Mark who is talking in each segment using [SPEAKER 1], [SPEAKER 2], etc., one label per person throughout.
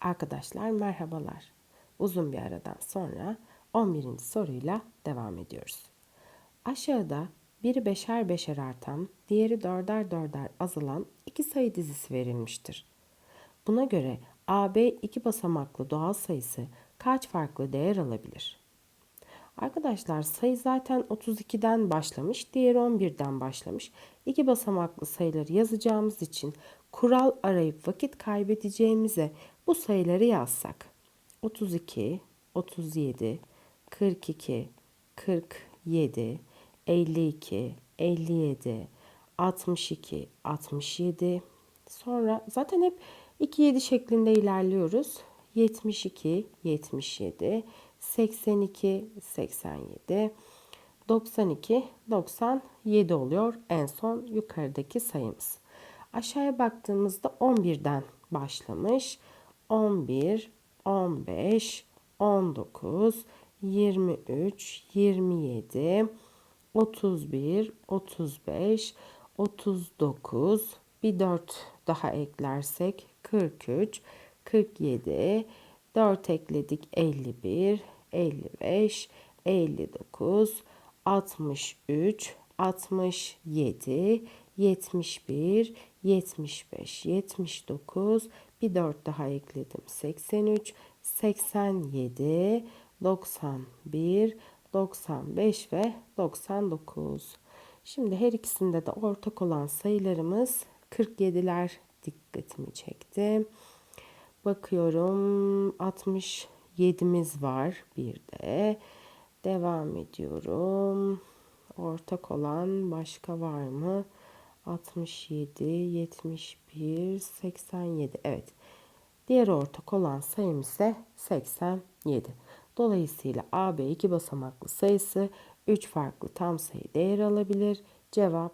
[SPEAKER 1] Arkadaşlar merhabalar. Uzun bir aradan sonra 11. soruyla devam ediyoruz. Aşağıda biri beşer beşer artan, diğeri dörder dörder azalan iki sayı dizisi verilmiştir. Buna göre AB iki basamaklı doğal sayısı kaç farklı değer alabilir? Arkadaşlar sayı zaten 32'den başlamış, diğeri 11'den başlamış. İki basamaklı sayıları yazacağımız için kural arayıp vakit kaybedeceğimize bu sayıları yazsak. 32, 37, 42, 47, 52, 57, 62, 67. Sonra zaten hep 2 7 şeklinde ilerliyoruz. 72, 77, 82, 87, 92, 97 oluyor en son yukarıdaki sayımız. Aşağıya baktığımızda 11'den başlamış. 11, 15, 19, 23, 27, 31, 35, 39, bir 4 daha eklersek 43, 47, 4 ekledik 51, 55, 59, 63, 67, 71, 75, 79, bir 4 daha ekledim 83, 87, 91, 95 ve 99. Şimdi her ikisinde de ortak olan sayılarımız 47'ler dikkatimi çekti. Bakıyorum 67'miz var bir de. Devam ediyorum. Ortak olan başka var mı? 67, 71, 87. Evet. Diğer ortak olan sayım ise 87. Dolayısıyla AB iki basamaklı sayısı 3 farklı tam sayı değer alabilir. Cevap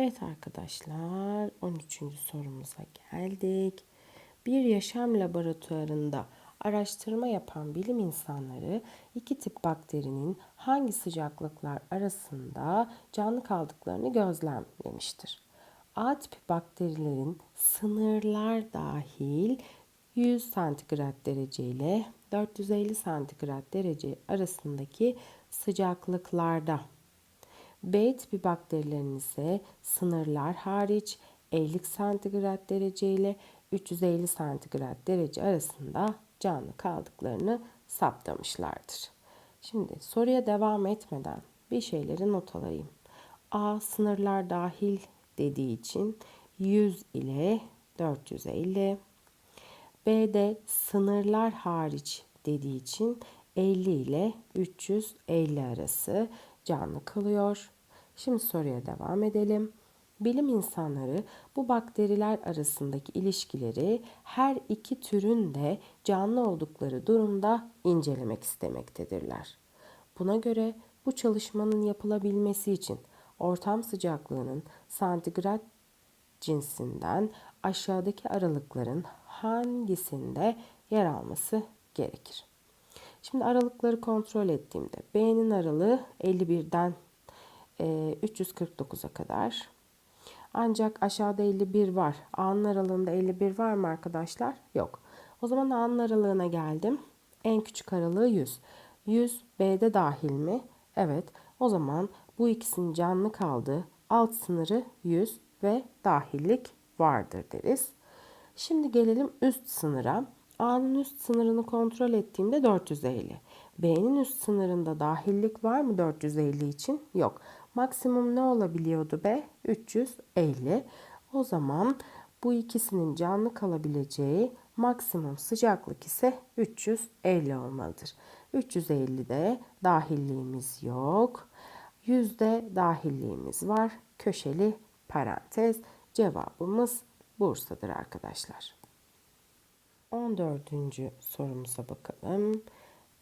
[SPEAKER 1] Evet arkadaşlar 13. sorumuza geldik. Bir yaşam laboratuvarında araştırma yapan bilim insanları iki tip bakterinin hangi sıcaklıklar arasında canlı kaldıklarını gözlemlemiştir. A tipi bakterilerin sınırlar dahil 100 santigrat derece ile 450 santigrat derece arasındaki sıcaklıklarda. B tipi bakterilerin ise sınırlar hariç 50 santigrat derece ile 350 santigrat derece arasında canlı kaldıklarını saptamışlardır. Şimdi soruya devam etmeden bir şeyleri not alayım. A sınırlar dahil dediği için 100 ile 450. B'de sınırlar hariç dediği için 50 ile 350 arası canlı kalıyor. Şimdi soruya devam edelim. Bilim insanları bu bakteriler arasındaki ilişkileri her iki türün de canlı oldukları durumda incelemek istemektedirler. Buna göre bu çalışmanın yapılabilmesi için ortam sıcaklığının santigrat cinsinden aşağıdaki aralıkların hangisinde yer alması gerekir? Şimdi aralıkları kontrol ettiğimde B'nin aralığı 51'den 349'a kadar. Ancak aşağıda 51 var. A'nın aralığında 51 var mı arkadaşlar? Yok. O zaman A'nın aralığına geldim. En küçük aralığı 100. 100 B'de dahil mi? Evet. O zaman bu ikisinin canlı kaldığı alt sınırı 100 ve dahillik vardır deriz. Şimdi gelelim üst sınıra. A'nın üst sınırını kontrol ettiğimde 450. B'nin üst sınırında dahillik var mı 450 için? Yok. Maksimum ne olabiliyordu B? 350. O zaman bu ikisinin canlı kalabileceği maksimum sıcaklık ise 350 olmalıdır. 350'de dahilliğimiz yok. Yüzde dahilliğimiz var. Köşeli parantez. Cevabımız Bursa'dır arkadaşlar. 14. sorumuza bakalım.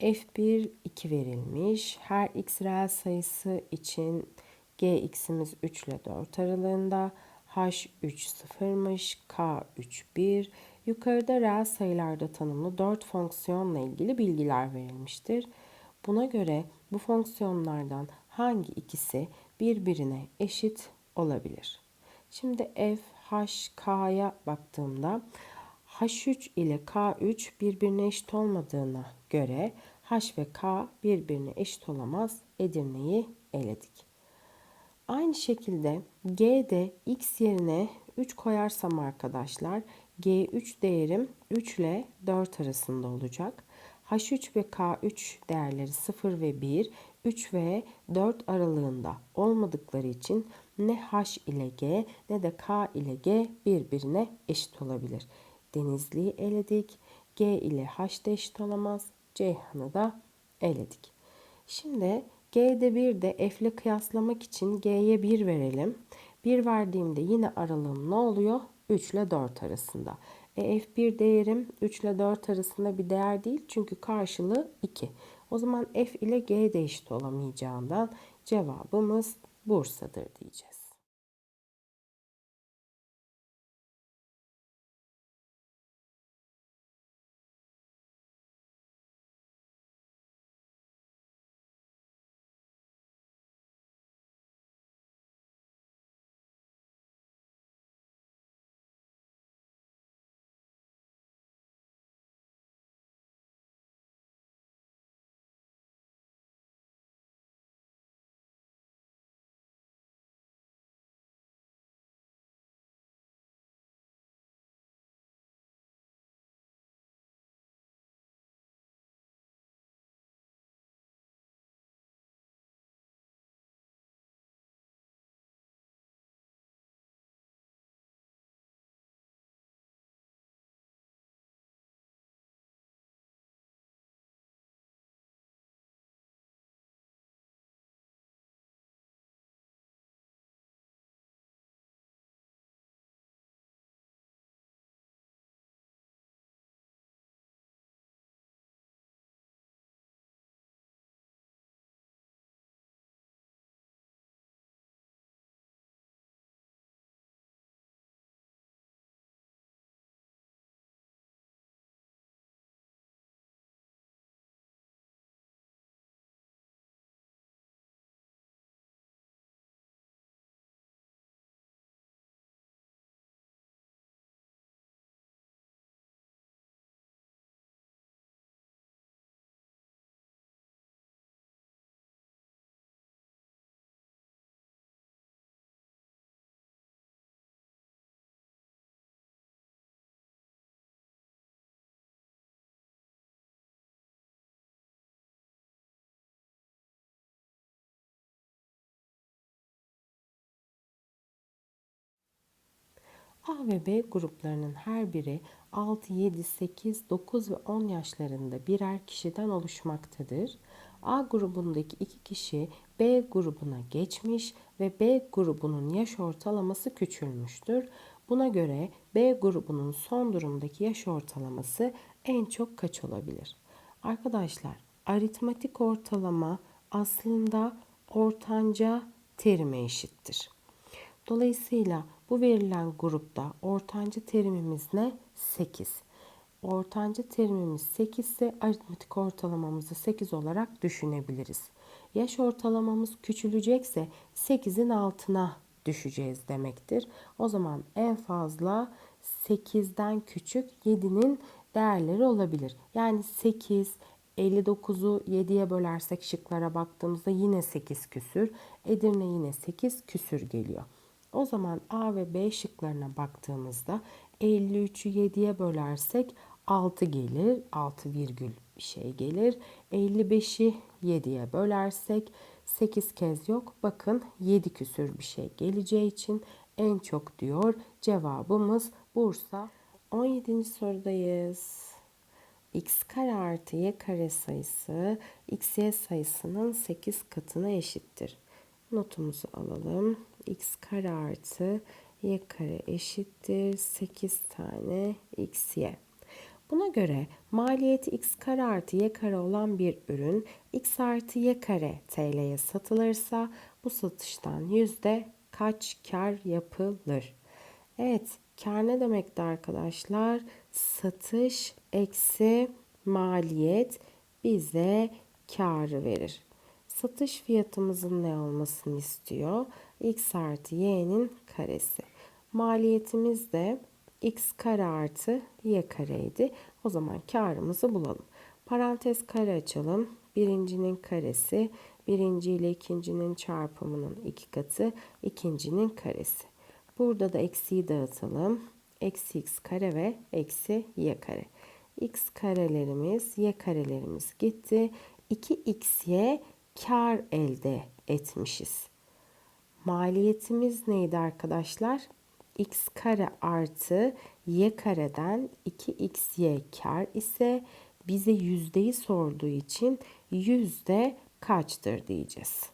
[SPEAKER 1] F1 2 verilmiş. Her x reel sayısı için gx'imiz 3 ile 4 aralığında. h3 sıfırmış. k3 1. Yukarıda reel sayılarda tanımlı 4 fonksiyonla ilgili bilgiler verilmiştir. Buna göre bu fonksiyonlardan hangi ikisi birbirine eşit olabilir? Şimdi f, h, k'ya baktığımda h3 ile k3 birbirine eşit olmadığına göre h ve k birbirine eşit olamaz. Edirne'yi eledik. Aynı şekilde G'de x yerine 3 koyarsam arkadaşlar G3 değerim 3 ile 4 arasında olacak. H3 ve K3 değerleri 0 ve 1, 3 ve 4 aralığında olmadıkları için ne H ile G ne de K ile G birbirine eşit olabilir. Denizli'yi eledik. G ile H eşit olamaz. Ceyhan'ı da eledik. Şimdi G'de 1 de F ile kıyaslamak için G'ye 1 verelim. 1 verdiğimde yine aralığım ne oluyor? 3 ile 4 arasında. E, F1 değerim 3 ile 4 arasında bir değer değil. Çünkü karşılığı 2. O zaman F ile G de eşit olamayacağından cevabımız Bursa'dır diyeceğiz. A ve B gruplarının her biri 6, 7, 8, 9 ve 10 yaşlarında birer kişiden oluşmaktadır. A grubundaki iki kişi B grubuna geçmiş ve B grubunun yaş ortalaması küçülmüştür. Buna göre B grubunun son durumdaki yaş ortalaması en çok kaç olabilir? Arkadaşlar aritmatik ortalama aslında ortanca terime eşittir. Dolayısıyla bu verilen grupta ortanca terimimiz ne? 8. Ortanca terimimiz 8 ise aritmetik ortalamamızı 8 olarak düşünebiliriz. Yaş ortalamamız küçülecekse 8'in altına düşeceğiz demektir. O zaman en fazla 8'den küçük 7'nin değerleri olabilir. Yani 8, 59'u 7'ye bölersek şıklara baktığımızda yine 8 küsür. Edirne yine 8 küsür geliyor. O zaman A ve B şıklarına baktığımızda 53'ü 7'ye bölersek 6 gelir. 6 virgül bir şey gelir. 55'i 7'ye bölersek 8 kez yok. Bakın 7 küsür bir şey geleceği için en çok diyor. Cevabımız Bursa. 17. sorudayız. x kare artı y kare sayısı xy sayısının 8 katına eşittir. Notumuzu alalım. X kare artı y kare eşittir 8 tane xy. Buna göre maliyeti x kare artı y kare olan bir ürün x artı y kare TL'ye satılırsa bu satıştan yüzde kaç kar yapılır? Evet kar ne demekti arkadaşlar? Satış eksi maliyet bize karı verir. Satış fiyatımızın ne olmasını istiyor? X artı y'nin karesi. Maliyetimiz de x kare artı y kareydi. O zaman karımızı bulalım. Parantez kare açalım. Birincinin karesi, birinci ile ikincinin çarpımının iki katı, ikincinin karesi. Burada da eksiyi dağıtalım. Eksi x kare ve eksi y kare. x karelerimiz, y karelerimiz gitti. 2xy kar elde etmişiz. Maliyetimiz neydi arkadaşlar? x kare artı y kareden 2xy kar ise bize yüzdeyi sorduğu için yüzde kaçtır diyeceğiz.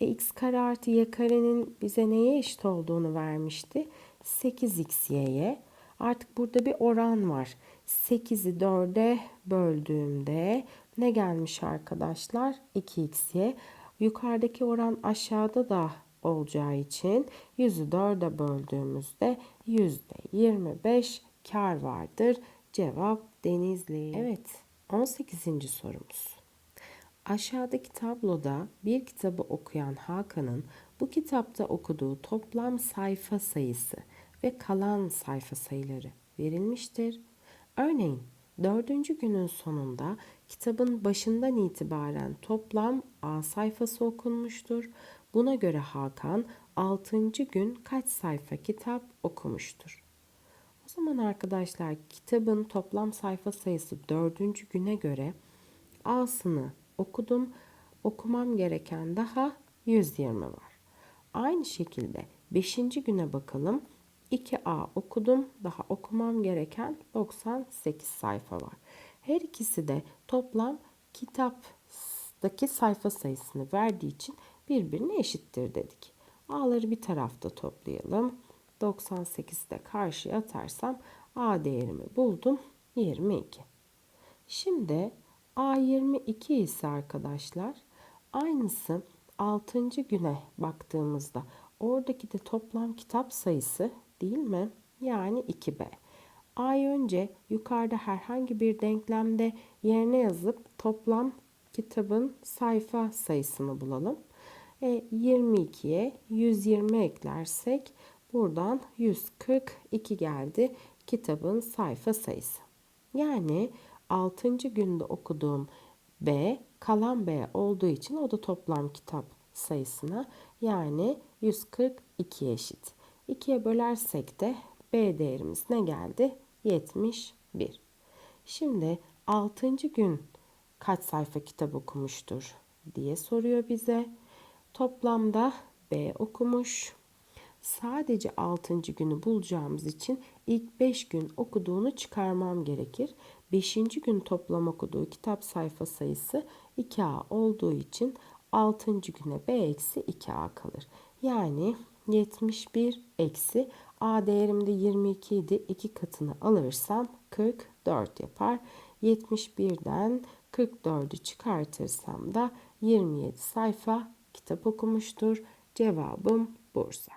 [SPEAKER 1] E, x kare artı y karenin bize neye eşit olduğunu vermişti? 8xy'ye. Artık burada bir oran var. 8'i 4'e böldüğümde ne gelmiş arkadaşlar? 2xy. Yukarıdaki oran aşağıda da olacağı için 100'ü 4'e böldüğümüzde %25 kar vardır. Cevap Denizli. Evet 18. sorumuz. Aşağıdaki tabloda bir kitabı okuyan Hakan'ın bu kitapta okuduğu toplam sayfa sayısı ve kalan sayfa sayıları verilmiştir. Örneğin dördüncü günün sonunda kitabın başından itibaren toplam A sayfası okunmuştur. Buna göre Hakan 6. gün kaç sayfa kitap okumuştur? O zaman arkadaşlar kitabın toplam sayfa sayısı 4. güne göre A'sını okudum. Okumam gereken daha 120 var. Aynı şekilde 5. güne bakalım. 2A okudum. Daha okumam gereken 98 sayfa var. Her ikisi de toplam kitaptaki sayfa sayısını verdiği için birbirine eşittir dedik. A'ları bir tarafta toplayalım. 98'i de karşıya atarsam A değerimi buldum. 22. Şimdi A 22 ise arkadaşlar aynısı 6. güne baktığımızda oradaki de toplam kitap sayısı değil mi? Yani 2B. A'yı önce yukarıda herhangi bir denklemde yerine yazıp toplam kitabın sayfa sayısını bulalım. E, 22'ye 120 eklersek buradan 142 geldi kitabın sayfa sayısı. Yani 6. günde okuduğum B kalan B olduğu için o da toplam kitap sayısına yani 142 eşit. 2'ye bölersek de B değerimiz ne geldi? 71. Şimdi 6. gün kaç sayfa kitap okumuştur diye soruyor bize. Toplamda B okumuş. sadece 6. günü bulacağımız için ilk 5 gün okuduğunu çıkarmam gerekir. 5. gün toplam okuduğu kitap sayfa sayısı 2A olduğu için 6. güne B eksi 2A kalır. Yani 71 eksi A değerimde 22 idi. 2 katını alırsam 44 yapar. 71'den 44'ü çıkartırsam da 27 sayfa kitap okumuştur. Cevabım Bursa.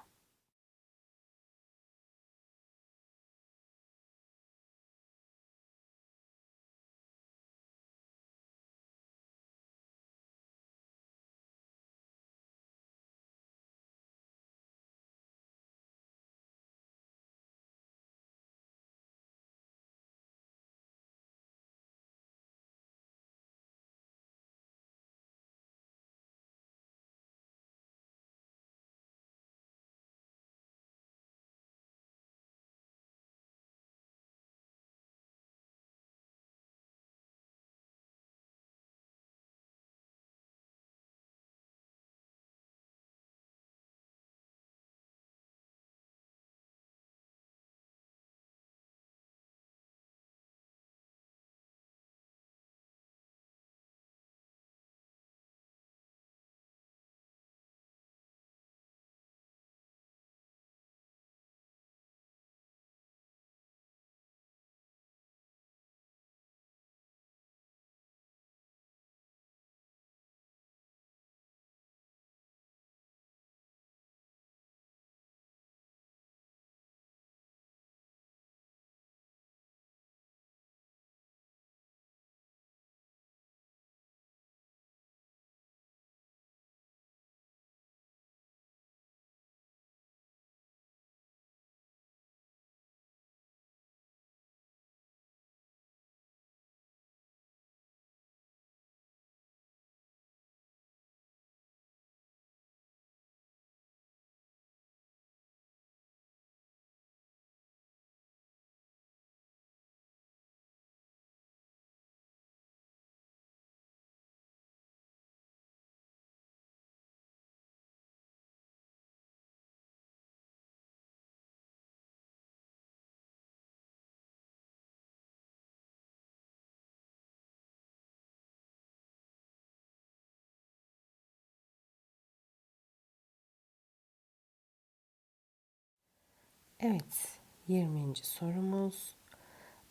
[SPEAKER 1] Evet, 20. sorumuz.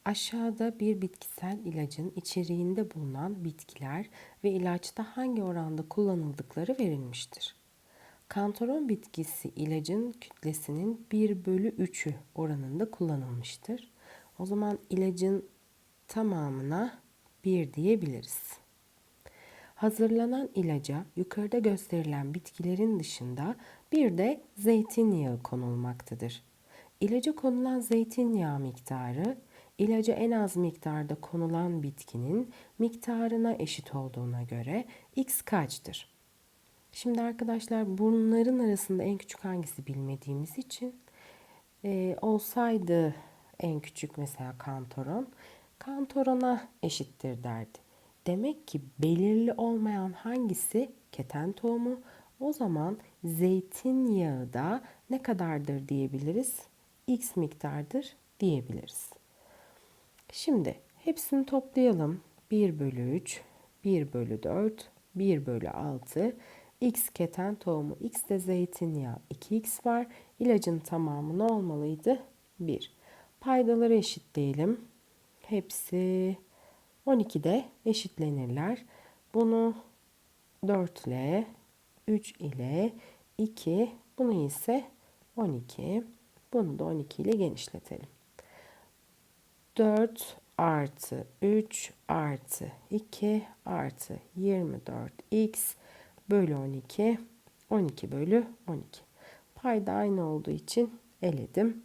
[SPEAKER 1] Aşağıda bir bitkisel ilacın içeriğinde bulunan bitkiler ve ilaçta hangi oranda kullanıldıkları verilmiştir. Kantaron bitkisi ilacın kütlesinin 1 bölü 3'ü oranında kullanılmıştır. O zaman ilacın tamamına 1 diyebiliriz. Hazırlanan ilaca yukarıda gösterilen bitkilerin dışında bir de zeytinyağı konulmaktadır. İlaca konulan zeytinyağı miktarı ilaca en az miktarda konulan bitkinin miktarına eşit olduğuna göre x kaçtır? Şimdi arkadaşlar bunların arasında en küçük hangisi bilmediğimiz için e, olsaydı en küçük mesela kantoron kantorona eşittir derdi. Demek ki belirli olmayan hangisi keten tohumu o zaman zeytinyağı da ne kadardır diyebiliriz? X miktardır diyebiliriz. Şimdi hepsini toplayalım. 1 bölü 3, 1 bölü 4, 1 bölü 6. X keten tohumu, X de zeytinyağı 2X var. İlacın tamamı ne olmalıydı? 1. Paydaları eşitleyelim. Hepsi 12'de eşitlenirler. Bunu 4 ile 3 ile 2 bunu ise 12 bunu da 12 ile genişletelim. 4 artı 3 artı 2 artı 24x bölü 12 12 bölü 12. Payda aynı olduğu için eledim.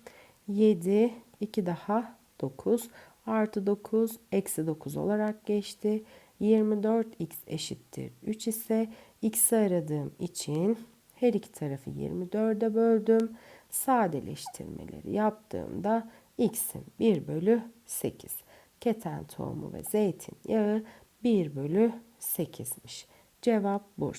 [SPEAKER 1] 7 2 daha 9 artı 9 eksi 9 olarak geçti. 24x eşittir 3 ise x'i aradığım için her iki tarafı 24'e böldüm sadeleştirmeleri yaptığımda x'in 1 bölü 8. Keten tohumu ve zeytinyağı 1 bölü 8'miş. Cevap Bursa.